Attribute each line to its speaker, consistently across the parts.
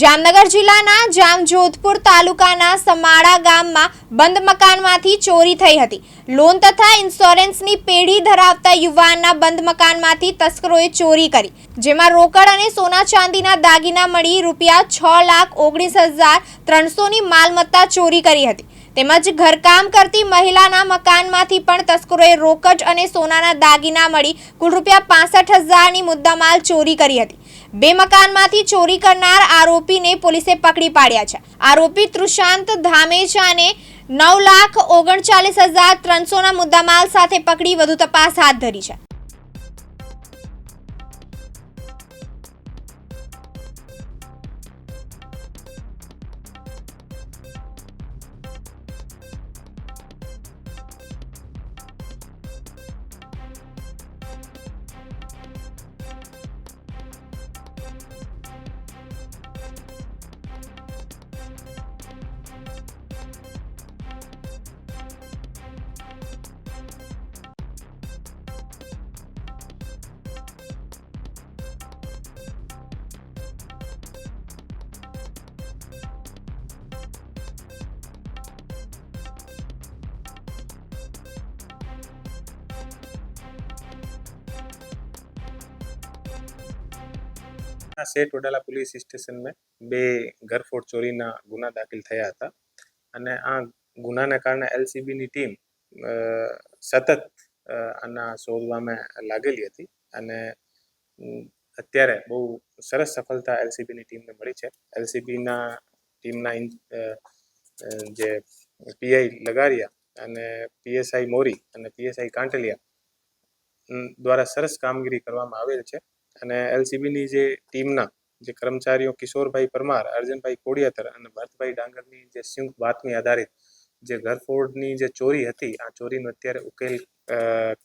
Speaker 1: જામનગર જિલ્લાના જામજોધપુર તાલુકાના સમાળા ગામમાં બંધ મકાનમાંથી ચોરી થઈ હતી. લોન તથા ઇન્સ્યોરન્સની પેઢી ધરાવતા યુવાનના બંધ મકાનમાંથી તસ્કરોએ ચોરી કરી. જેમાં રોકડ અને સોના ચાંદીના દાગીના મળી રૂપિયા છ લાખ ઓગણીસ હજાર ત્રણસોની માલમત્તા ચોરી કરી હતી. તેમજ ઘરકામ કરતી મહિલાના મકાનમાંથી પણ તસ્કરોએ રોકડ અને સોનાના દાગીના મળી કુલ રૂપિયા પાસઠ હજારની મુદ્દામાલ ચોરી કરી હતી. બે મકાનમાંથી ચોરી કરનાર આરોપીને પોલીસે પકડી પાડ્યા છે. આરોપી તૃષાંત ધામેચાને નવ લાખ ઓગણચાલીસ હજાર ત્રણસોના મુદ્દામાલ સાથે પકડી વધુ તપાસ હાથ ધરી છે.
Speaker 2: આ શેઠ વડાલા પોલીસ સ્ટેશનમાં બે ઘરફોડ ચોરીના ગુના દાખલ થયા હતા. અને આ ગુનાને કારણે એલસીબીની ટીમ સતત આના શોધવામાં લાગેલી હતી. અને અત્યારે બહુ સરસ સફળતા એલસીબીની ટીમને મળી છે. એલસીબીના ટીમના જે પીઆઈ લગારિયા અને પીએસઆઈ મોરી અને પીએસઆઈ કાંટલિયા દ્વારા સરસ કામગીરી કરવામાં આવેલ છે. અને એલસીબીની જે ટીમના જે કર્મચારીઓ કિશોરભાઈ પરમાર, અર્જનભાઈ કોડિયાતર અને ભરતભાઈ ડાંગરની જે સંયુક્ત બાતમી આધારિત જે ઘરફોડની જે ચોરી હતી, આ ચોરીનો અત્યારે ઉકેલ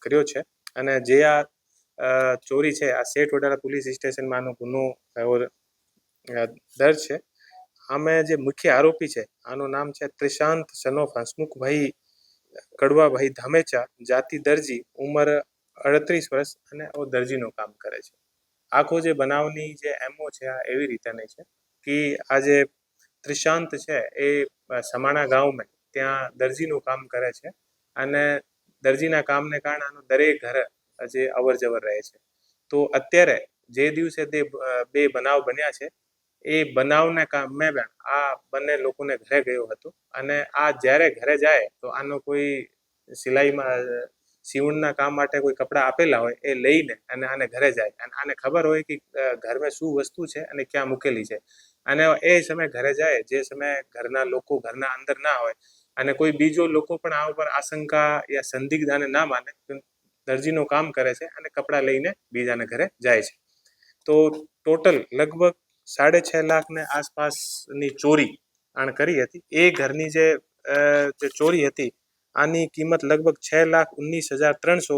Speaker 2: કર્યો છે. અને જે આ ચોરી છે, આ સેટ વડાલા પોલીસ સ્ટેશનમાં આનો ગુનો દર છે. આમે જે મુખ્ય આરોપી છે, આનું નામ છે ત્રિશાંત સનોફ હસમુખભાઈ કડવાભાઈ ધામેચા જાતિ દરજી, ઉંમર અડત્રીસ વર્ષ અને દરજીનું કામ કરે છે. આખો જે બનાવની જે એમઓ છે, આ એવી રીતેની છે કે આ જે ત્રિશાંત છે, એ સમાણા ગામમાં ત્યાં દરજીનું કામ કરે છે અને દરજીના કામને કારણે આનું દરેક ઘર જે અવર જવર રહે છે. તો અત્યારે જે દિવસે તે બે બનાવ બન્યા છે, એ બનાવને કામે પણ આ બંને લોકોને ઘરે ગયો હતો અને આ જ્યારે ઘરે જાય તો આનો કોઈ સિલાઈમાં સીવણના કામ માટે કોઈ કપડાં આપેલા હોય એ લઈને અને આને ઘરે જાય. અને આને ખબર હોય કે ઘરમાં શું વસ્તુ છે અને ક્યાં મૂકેલી છે. અને એ સમયે ઘરે જાય, જે સમયે ઘરના લોકો ઘરના અંદર ના હોય અને કોઈ બીજો લોકો પણ આ ઉપર આશંકા યા સંદિગ્ધાને ના માને દરજીનું કામ કરે છે અને કપડાં લઈને બીજાને ઘરે જાય છે. તો ટોટલ લગભગ સાડે છ લાખને આસપાસની ચોરી આણ કરી હતી. એ ઘરની જે ચોરી હતી આની કિંમત લગભગ છ લાખ ઉન્નીસ હજાર ત્રણસો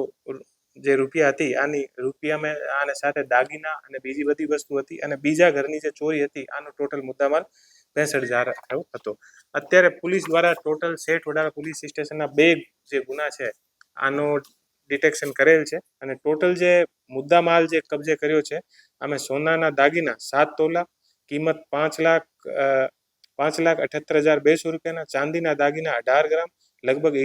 Speaker 2: જે રૂપિયા હતી, આની રૂપિયામાં આને સાથે દાગીના અને બીજી બધી વસ્તુ હતી અને બીજા ઘરની જે ચોરી હતી, આનો ટોટલ મુદ્દામાલ પેસઠ હજાર એવો હતો. અત્યારે પોલીસ દ્વારા ટોટલ સેઠ વડાલા પોલીસ સ્ટેશનના બે જે ગુના છે, આનો ડિટેક્શન કરેલ છે અને ટોટલ જે મુદ્દામાલ જે કબજે કર્યો છે, અમે સોનાના દાગીના સાત તોલા, કિંમત પાંચ લાખ પાંચ લાખ અઠ્યોતેર હજાર બેસો રૂપિયાના, ચાંદીના દાગીના અઢાર ગ્રામ લગભગ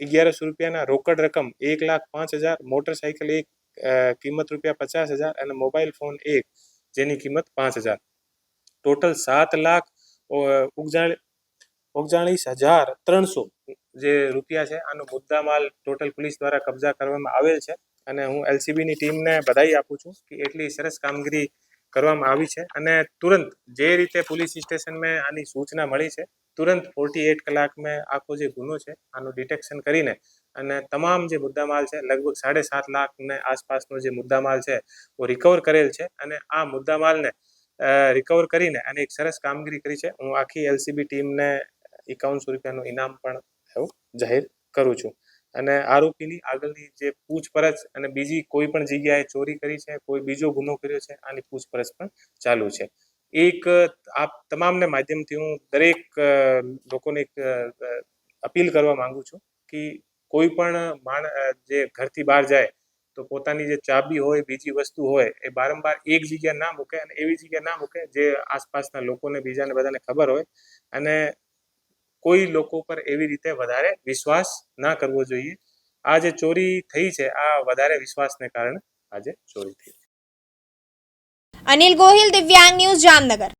Speaker 2: અગિયારસો રૂપિયાના રોકડ રકમ, એક લાખ પાંચ હજાર મોટરસાઇકલ એક કિંમત રૂપિયા પચાસ હજાર અને મોબાઈલ ફોન એક, જેની કિંમત પાંચ હજાર. ટોટલ સાત લાખ ઓગણચાળીસ હજાર ત્રણસો જે રૂપિયા છે. આનો મુદ્દામાલ ટોટલ પોલીસ દ્વારા કબજા કરવામાં આવેલ છે અને હું એલસીબીની ટીમને બધાઈ આપું છું કે એટલી સરસ કામગીરી કરવામાં આવી છે અને તુરંત જે રીતે પોલીસ સ્ટેશનમાં આની સૂચના મળી છે, તુરંત ફોર્ટી એટ કલાકમાં આખો જે ગુનો છે આનું ડિટેક્શન કરીને અને તમામ જે મુદ્દામાલ છે, લગભગ સાડે સાત લાખને આસપાસનો જે મુદ્દામાલ છે એ રિકવર કરેલ છે અને આ મુદ્દામાલને રિકવર કરીને અને એક સરસ કામગીરી કરી છે. હું આખી એલસીબી ટીમને એકાવનસો રૂપિયાનું ઇનામ પણ એવું જાહેર કરું છું. અને આરોપીની આગળની જે પૂછપરછ અને બીજી કોઈ પણ જગ્યાએ ચોરી કરી છે, કોઈ બીજો ગુનો કર્યો છે, આની પૂછપરછ પણ ચાલુ છે. એક આ તમામને માધ્યમથી હું દરેક લોકોને એક અપીલ કરવા માંગુ છું કે કોઈ પણ માણ જે ઘરથી બહાર જાય તો પોતાની જે ચાબી હોય, બીજી વસ્તુ હોય, એ વારંવાર એક જગ્યા ના મૂકે અને એવી જગ્યા ના મૂકે જે આસપાસના લોકોને, બીજાને બધાને ખબર હોય અને કોઈ લોકો પર એવી રીતે વધારે વિશ્વાસ ના કરવો જોઈએ. આ જે ચોરી થઈ છે. આ વધારે વિશ્વાસને કારણે આજે ચોરી થઈ
Speaker 1: અનિલ ગોહિલ, દિવ્યાંગ ન્યૂઝ જામનગર.